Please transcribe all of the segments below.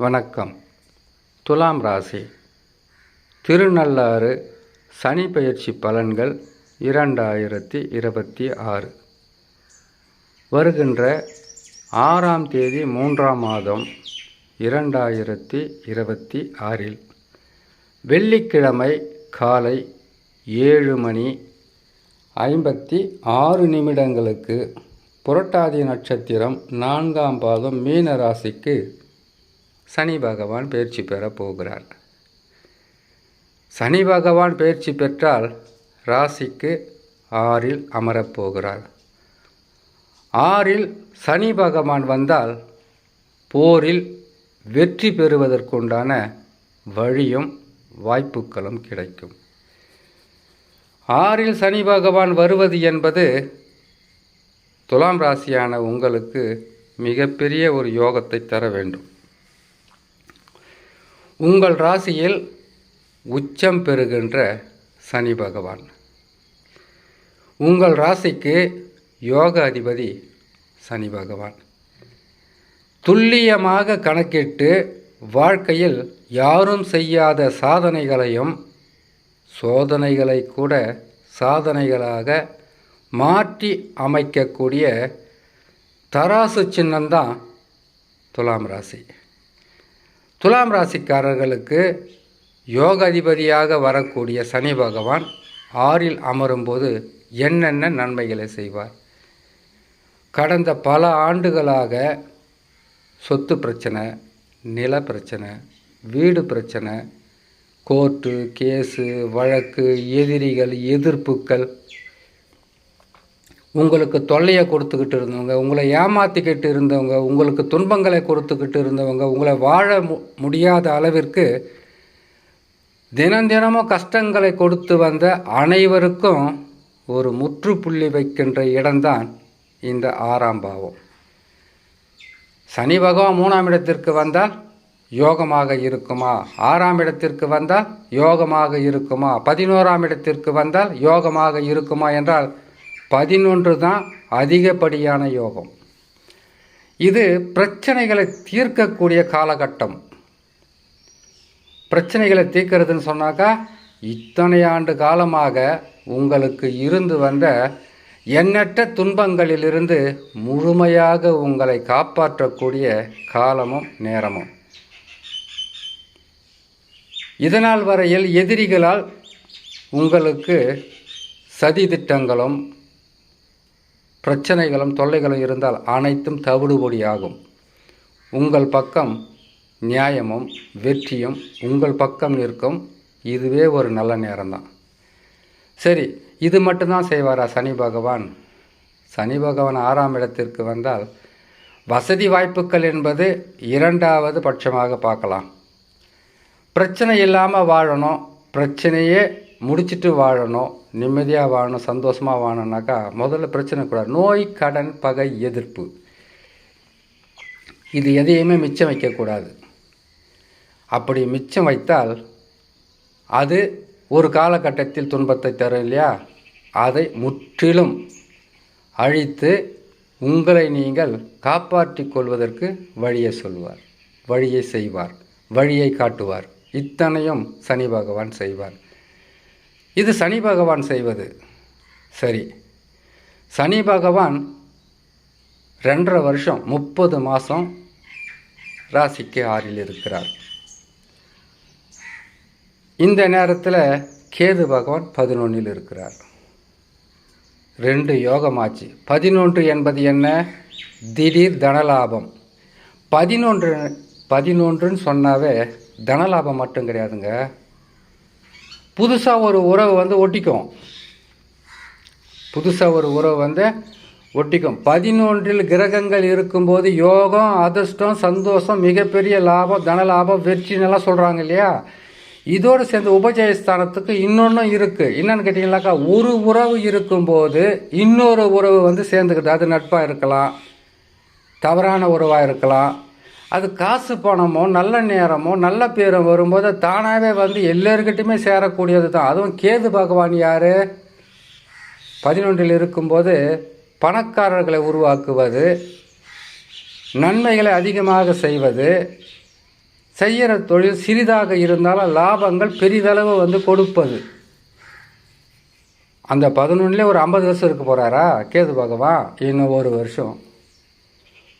வணக்கம். துலாம் ராசி. திருநள்ளாறு சனி பயிற்சி பலன்கள் இரண்டாயிரத்தி இருபத்தி ஆறு. வருகின்ற ஆறாம் தேதி மூன்றாம் மாதம் இரண்டாயிரத்தி இருபத்தி ஆறில். வெள்ளிக்கிழமை காலை ஏழு மணி ஐம்பத்தி ஆறு நிமிடங்களுக்கு புரட்டாதி நட்சத்திரம் நான்காம் பாதம் மீன ராசிக்கு சனி பகவான் பயிற்சி பெறப் போகிறார். சனி பகவான் பயிற்சி பெற்றால் ராசிக்கு ஆறில் அமரப்போகிறார் ஆறில் சனி பகவான் வந்தால் போரில் வெற்றி பெறுவதற்குண்டான வழியும் வாய்ப்புகளும் கிடைக்கும். ஆறில் சனி பகவான் வருவது என்பது துலாம் ராசியான உங்களுக்கு மிகப்பெரிய ஒரு யோகத்தை தர வேண்டும். உங்கள் ராசியில் உச்சம் பெறுகின்ற சனி பகவான். உங்கள் ராசிக்கு யோக அதிபதி சனி பகவான். துல்லியமாக கணக்கிட்டு வாழ்க்கையில் யாரும் செய்யாத சாதனைகளையும் சோதனைகளை கூட சாதனைகளாக மாற்றி அமைக்கக்கூடிய தராசு சின்னம்தான் துலாம் ராசி. துலாம் ராசிக்காரர்களுக்கு யோக அதிபதியாக வரக்கூடிய சனி பகவான் ஆறில் அமரும்போது என்னென்ன நன்மைகளை செய்வார்? கடந்த பல ஆண்டுகளாக சொத்து பிரச்சனை நில பிரச்சனை வீடு பிரச்சனை கோர்ட்டு கேஸு வழக்கு எதிரிகள் எதிர்ப்புக்கள் உங்களுக்கு தொல்லையை கொடுத்துக்கிட்டு இருந்தவங்க உங்களை ஏமாற்றிக்கிட்டு இருந்தவங்க உங்களுக்கு துன்பங்களை கொடுத்துக்கிட்டு இருந்தவங்க உங்களை வாழ மு முடியாத அளவிற்கு தினம் தினமும் கஷ்டங்களை கொடுத்து வந்த அனைவருக்கும் ஒரு முற்றுப்புள்ளி வைக்கின்ற இடம்தான் இந்த ஆறாம் பாவம். சனி பகவான் மூணாம் இடத்திற்கு வந்தால் யோகமாக இருக்குமா? ஆறாம் இடத்திற்கு வந்தால் யோகமாக இருக்குமா? பதினோராம் இடத்திற்கு வந்தால் யோகமாக இருக்குமா? என்றால் பதினொன்று தான் அதிகப்படியான யோகம். இது பிரச்சனைகளை தீர்க்கக்கூடிய காலகட்டம். பிரச்சனைகளை தீர்க்கிறதுன்னு சொன்னாக்கா இத்தனை ஆண்டு காலமாக உங்களுக்கு இருந்து வந்த எண்ணற்ற துன்பங்களிலிருந்து முழுமையாக உங்களை காப்பாற்றக்கூடிய காலமும் நேரமும். இதனால் வரையில் எதிரிகளால் உங்களுக்கு சதி திட்டங்களும் பிரச்சனைகளும் தொல்லைகளும் இருந்தால் அனைத்தும் தவிடுபொடியாகும். உங்கள் பக்கம் நியாயமும் வெற்றியும் உங்கள் பக்கம் நிற்கும். இதுவே ஒரு நல்ல நேரம்தான். சரி இது மட்டும்தான் செய்வாரா சனி பகவான்? சனி பகவான் ஆறாம் இடத்திற்கு வந்தால் வசதி வாய்ப்புகள் என்பது இரண்டாவது பட்சமாக பார்க்கலாம். பிரச்சனை இல்லாமல் வாழணும். பிரச்சனையே முடிச்சிட்டு வாழணும் நிம்மதியாக வாழணும் சந்தோஷமாக வாழணும்னாக்கா முதல்ல பிரச்சனை கூடாது. நோய் கடன் பகை எதிர்ப்பு. இது எதையுமே மிச்சம் வைக்கக்கூடாது. அப்படி மிச்சம் வைத்தால் அது ஒரு காலகட்டத்தில் துன்பத்தை தரும் இல்லையா? அதை முற்றிலும் அழித்து உங்களை நீங்கள் காப்பாற்றிக் கொள்வதற்கு வழியை சொல்வார். வழியை செய்வார். வழியை காட்டுவார். இத்தனையும் சனி பகவான் செய்வார். இது சனி பகவான் செய்வது. சரி. சனி பகவான் ரெண்டரை வருஷம் முப்பது மாதம் ராசிக்கு ஆறில் இருக்கிறார். இந்த நேரத்தில் கேது பகவான் பதினொன்றில் இருக்கிறார். ரெண்டு யோகமாச்சு. பதினொன்று என்பது என்ன? திடீர் தனலாபம். பதினொன்று பதினொன்றுன்னு சொன்னாவே தனலாபம் மட்டும் கிடையாதுங்க. புதுசாக ஒரு உறவு வந்து ஒட்டிக்கும். புதுசாக ஒரு உறவு வந்து ஒட்டிக்கும். பதினொன்றில் கிரகங்கள் இருக்கும்போது யோகம் அதிர்ஷ்டம் சந்தோஷம் மிகப்பெரிய லாபம் தன லாபம் வெற்றினெல்லாம் சொல்கிறாங்க இல்லையா? இதோடு சேர்ந்து உபஜயஸ்தானத்துக்கு இன்னொன்றும் இருக்குது என்னன்னு கேட்டிங்கனாக்கா ஒரு உறவு இருக்கும்போது இன்னொரு உறவு வந்து சேர்ந்துக்கிட்டு அது நட்பாக இருக்கலாம் தவறான உறவாக இருக்கலாம். அது காசு பணமோ நல்ல நேரமோ நல்ல பேரும் வரும்போது தானாகவே வந்து எல்லோருக்கிட்டையுமே சேரக்கூடியது தான். அதுவும் கேது பகவான் யார்? பதினொன்றில் இருக்கும்போது பணக்காரர்களை உருவாக்குவது நன்மைகளை அதிகமாக செய்வது செய்கிற தொழில் சிறிதாக இருந்தாலும் லாபங்கள் பெரிதளவு வந்து கொடுப்பது. அந்த பதினொன்றுலேயே ஒரு ஐம்பது வருஷம் இருக்க போகிறாரா கேது பகவான்? இன்னும் ஒரு வருஷம்.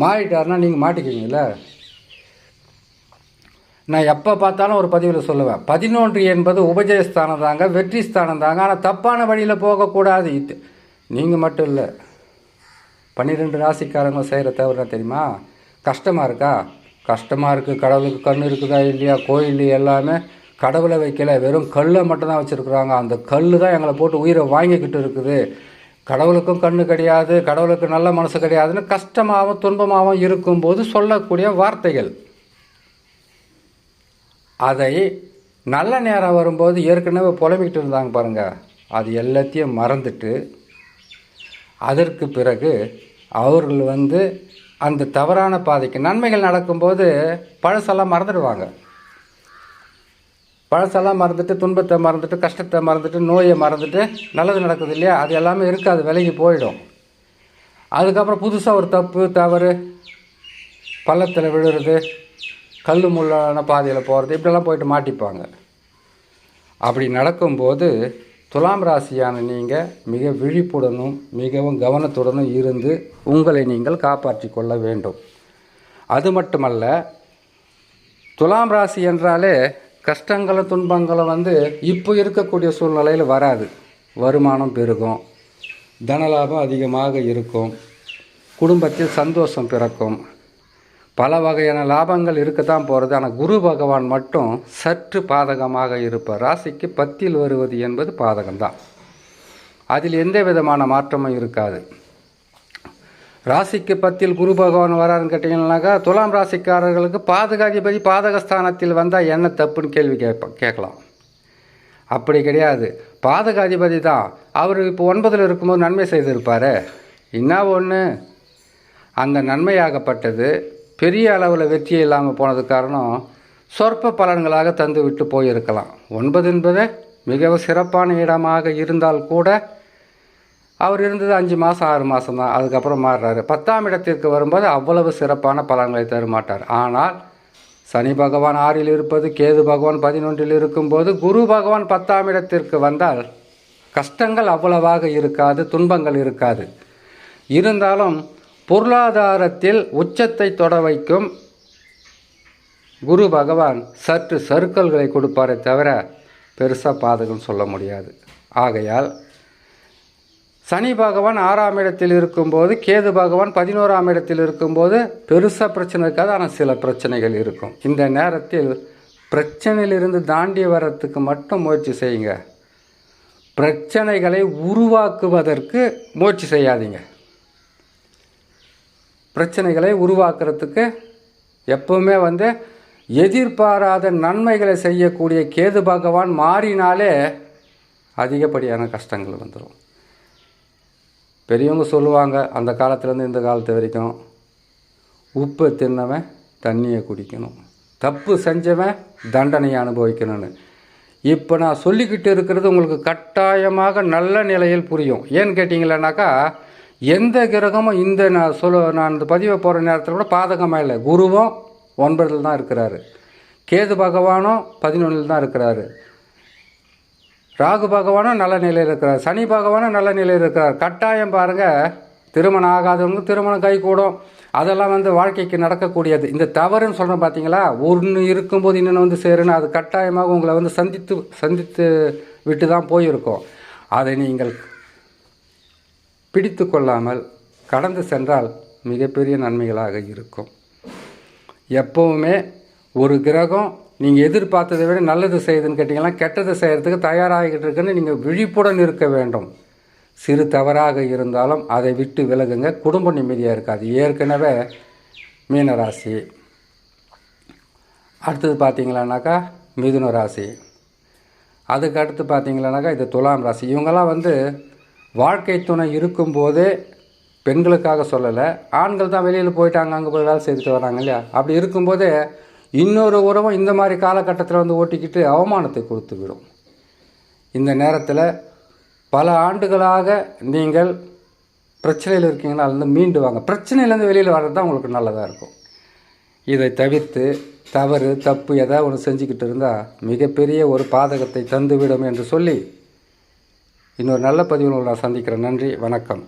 மாறிட்டாருன்னா நீங்கள் மாட்டிக்குவீங்கள நான் எப்போ பார்த்தாலும் ஒரு பதிவில் சொல்லுவேன். பதினொன்று என்பது உபஜயஸ்தானம் தாங்க வெற்றி ஸ்தானம் தாங்க. ஆனால் தப்பான வழியில் போகக்கூடாது. இது நீங்கள் மட்டும் இல்லை. பன்னிரெண்டு ராசிக்காரங்க செய்கிற தவிர தெரியுமா? கஷ்டமாக இருக்கா? கஷ்டமாக இருக்குது கடவுளுக்கு கண் இருக்குதா இல்லையா? கோயில் எல்லாமே கடவுளை வைக்கல. வெறும் கல்லை மட்டும்தான் வச்சுருக்குறாங்க. அந்த கல் தான் எங்களை போட்டு உயிரை வாங்கிக்கிட்டு இருக்குது. கடவுளுக்கும் கண்ணு கிடையாது கடவுளுக்கு நல்ல மனசு கிடையாதுன்னு கஷ்டமாகவும் துன்பமாகவும் இருக்கும்போது சொல்லக்கூடிய வார்த்தைகள். அதை நல்ல நேரம் வரும்போது ஏற்கனவே புலம்பிக்கிட்டு இருந்தாங்க பாருங்கள் அது எல்லாத்தையும் மறந்துட்டு அதற்கு பிறகு அவர்கள் வந்து அந்த தவறான பாதைக்கு நன்மைகள் நடக்கும்போது பழசெல்லாம் மறந்துடுவாங்க. பழசெல்லாம் மறந்துட்டு துன்பத்தை மறந்துட்டு கஷ்டத்தை மறந்துட்டு நோயை மறந்துட்டு நல்லது நடக்குது இல்லையா? அது எல்லாமே இருக்காது விலகி போயிடும். அதுக்கப்புறம் புதுசாக ஒரு தப்பு தவறு பள்ளத்தில் விழுறது கல் முள்ளான பாதையில் போகிறது இப்படிலாம் போயிட்டு மாட்டிப்பாங்க. அப்படி நடக்கும்போது துலாம் ராசியான நீங்கள் மிக விழிப்புடனும் மிகவும் கவனத்துடனும் இருந்து உங்களை நீங்கள் காப்பாற்றி கொள்ள வேண்டும். அது மட்டுமல்ல துலாம் ராசி என்றாலே கஷ்டங்களும் துன்பங்களும் வந்து இப்போ இருக்கக்கூடிய சூழ்நிலையில் வராது. வருமானம் பெருகும். தனலாபம் அதிகமாக இருக்கும். குடும்பத்தில் சந்தோஷம் பிறக்கும். பல வகையான லாபங்கள் இருக்கத்தான் போகிறது ஆனால் குரு பகவான் மட்டும் சற்று பாதகமாக இருப்பார். ராசிக்கு பத்தில் வருவது என்பது பாதகம்தான். அதில் எந்த விதமான மாற்றமும் இருக்காது. ராசிக்கு பத்தில் குரு பகவான் வராருன்னு கேட்டிங்கன்னாக்கா துலாம் ராசிக்காரர்களுக்கு பாதகாதிபதி பாதகஸ்தானத்தில் வந்தால் என்ன தப்புன்னு கேள்வி கேட்ப கேட்கலாம். அப்படி கிடையாது. பாதகாதிபதி தான். அவர் இப்போ ஒன்பதில் இருக்கும்போது நன்மை செய்திருப்பார். என்ன ஒன்று அந்த நன்மையாகப்பட்டது பெரிய அளவில் வெற்றி இல்லாமல் போனது காரணம் சொற்ப பலன்களாக தந்து விட்டு போயிருக்கலாம். ஒன்பது என்பது மிகவும் சிறப்பான இடமாக இருந்தால் கூட அவர் இருந்தது அஞ்சு மாதம் ஆறு மாதம் தான். அதுக்கப்புறம் மாறுறாரு. பத்தாம் இடத்திற்கு வரும்போது அவ்வளவு சிறப்பான பலன்களை தரமாட்டார். ஆனால் சனி பகவான் ஆறில் இருப்பது கேது பகவான் பதினொன்றில் இருக்கும்போது குரு பகவான் பத்தாம் இடத்திற்கு வந்தால் கஷ்டங்கள் அவ்வளவாக இருக்காது துன்பங்கள் இருக்காது. இருந்தாலும் பொருளாதாரத்தில் உச்சத்தை தொட வைக்கும் குரு பகவான் சற்று சறுக்கல்களை கொடுப்பாரே தவிர பெருசாக பாதகம் சொல்ல முடியாது. ஆகையால் சனி பகவான் ஆறாம் இடத்தில் இருக்கும்போது கேது பகவான் பதினோராம் இடத்தில் இருக்கும்போது பெருசாக பிரச்சனை இருக்காது ஆனால் சில பிரச்சனைகள் இருக்கும். இந்த நேரத்தில் பிரச்சனையிலிருந்து தாண்டி வர்றதுக்கு மட்டும் முயற்சி செய்யுங்க. பிரச்சனைகளை உருவாக்குவதற்கு முயற்சி செய்யாதீங்க. பிரச்சனைகளை உருவாக்குறதுக்கு எப்பவுமே வந்து எதிர்பாராத நன்மைகளை செய்யக்கூடிய கேது பகவான் மாறினாலே அதிகப்படியான கஷ்டங்கள் வந்துடும் பெரியவங்க சொல்லுவாங்க அந்த காலத்துலேருந்து இந்த காலத்து வரைக்கும் உப்பை தின்னவன் தண்ணியை குடிக்கணும். தப்பு செஞ்சவன் தண்டனையை அனுபவிக்கணும்னு. இப்போ நான் சொல்லிக்கிட்டு இருக்கிறது உங்களுக்கு கட்டாயமாக நல்ல நிலையில் புரியும். ஏன்னு கேட்டிங்களேனாக்கா எந்த கிரகமும் இந்த நான் சொல்ல நான் இந்த பதிவை போகிற நேரத்தில் கூட பாதகமாக இல்லை. குருவும் ஒன்பதில் தான் இருக்கிறாரு. கேது பகவானும் பதினொன்றில் தான் இருக்கிறாரு. ராகு பகவானும் நல்ல நிலையில் இருக்கிறார். சனி பகவானும் நல்ல நிலையில் இருக்கிறார். கட்டாயம் பாருங்கள் திருமணம் ஆகாதவங்க திருமணம் கை கூடும் அதெல்லாம் வந்து வாழ்க்கைக்கு நடக்கக்கூடியது. இந்த தவறுன்னு சொல்கிறோம் பார்த்தீங்களா ஒன்று இருக்கும்போது இன்னொன்று வந்து சேருன்னு அது கட்டாயமாக உங்களை வந்து சந்தித்து சந்தித்து விட்டு தான் போயிருக்கோம். அதை நீங்கள் பிடித்து கொள்ளாமல் கடந்து சென்றால் மிகப்பெரிய நன்மைகளாக இருக்கும். எப்போவுமே ஒரு கிரகம் நீங்கள் எதிர்பார்த்ததை விட நல்லது செய்யுதுன்னு கேட்டிங்கன்னா கெட்டது செய்கிறதுக்கு தயாராகிக்கிட்டு இருக்குன்னு நீங்கள் விழிப்புடன் இருக்க வேண்டும். சிறு தவறாக இருந்தாலும் அதை விட்டு விலகுங்க. குடும்ப நிம்மதியாக இருக்காது. ஏற்கனவே மீனராசி. அடுத்தது பார்த்தீங்களானாக்கா மிதுன ராசி. அதுக்கு அடுத்து பார்த்தீங்களானாக்கா இது துலாம் ராசி. இவங்கெல்லாம் வந்து வாழ்க்கை துணை இருக்கும்போதே பெண்களுக்காக சொல்லலை. ஆண்கள் தான் வெளியில் போயிட்டாங்க அங்கே போய் வேலை செய்துட்டு வராங்க இல்லையா? அப்படி இருக்கும்போதே இன்னொரு உறவும் இந்த மாதிரி காலகட்டத்தில் வந்து ஓட்டிக்கிட்டு அவமானத்தை கொடுத்து விடும். இந்த நேரத்தில் பல ஆண்டுகளாக நீங்கள் பிரச்சனையில் இருக்கீங்கன்னா அதுலேருந்து மீண்டு வாங்க. பிரச்சனையிலேருந்து வெளியில் வர்றது தான் உங்களுக்கு நல்லதாக இருக்கும். இதை தவிர்த்து தவறு தப்பு ஏதாவது ஒன்று செஞ்சுக்கிட்டு இருந்தால் மிகப்பெரிய ஒரு பாதகத்தை தந்துவிடும் என்று சொல்லி இன்னொரு நல்ல பதிவில் நான் சந்திக்கிறேன். நன்றி வணக்கம்.